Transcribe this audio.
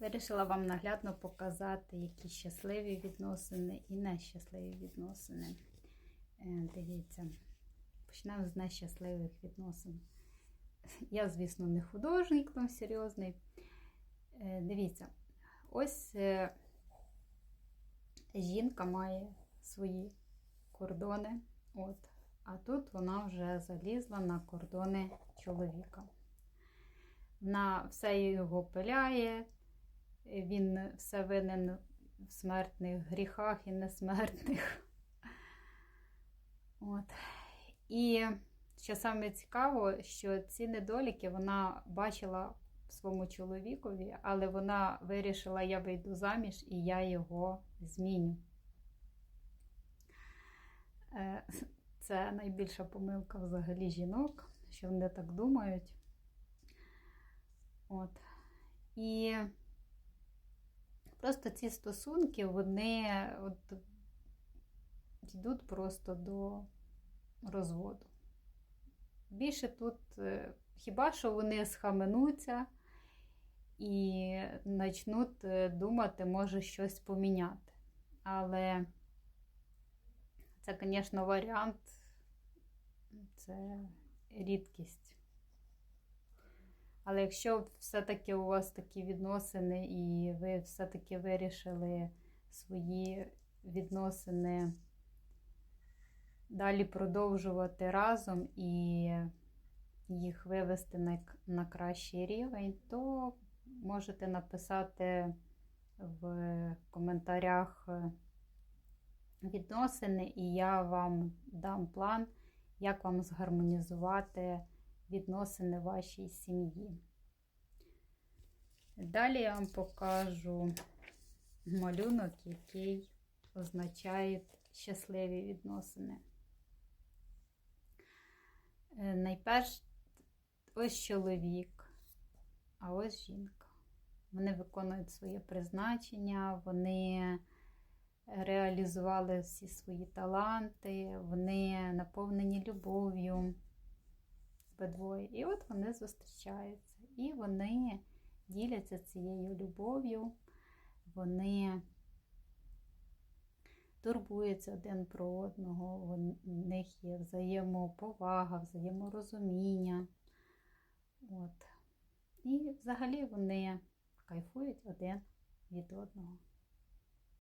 Вирішила вам наглядно показати, які щасливі відносини і нещасливі відносини. Е, Дивіться, почнемо з нещасливих відносин. Я, звісно, не художник там серйозний. Е, Дивіться, ось е, жінка має свої кордони. От, а тут вона вже залізла на кордони чоловіка. Вона все його пиляє, він все винен в смертних гріхах і несмертних. От. І що саме цікаво, що ці недоліки вона бачила своєму чоловікові, але вона вирішила, я вийду заміж і я його зміню. Е, Це найбільша помилка взагалі жінок, що вони так думають. От. І просто ці стосунки, вони от йдуть просто до розводу. Більше тут, е, хіба що вони схаменуться і почнуть е, думати, може щось поміняти. Але це, звісно, варіант, це рідкість. Але якщо все-таки у вас такі відносини, і ви все-таки вирішили свої відносини далі продовжувати разом і їх вивести на, на кращий рівень, то можете написати в коментарях відносини, і я вам дам план, як вам згармонізувати відносини вашій сім'ї. Далі я вам покажу малюнок, який означає щасливі відносини. Е, Найперш ось чоловік, а ось жінка. Вони виконують своє призначення, вони реалізували всі свої таланти, вони наповнені любов'ю обидвоє. І от вони зустрічаються. І вони діляться цією любов'ю, вони турбуються один про одного, в них є взаємоповага, взаєморозуміння. От. І взагалі вони кайфують один від одного.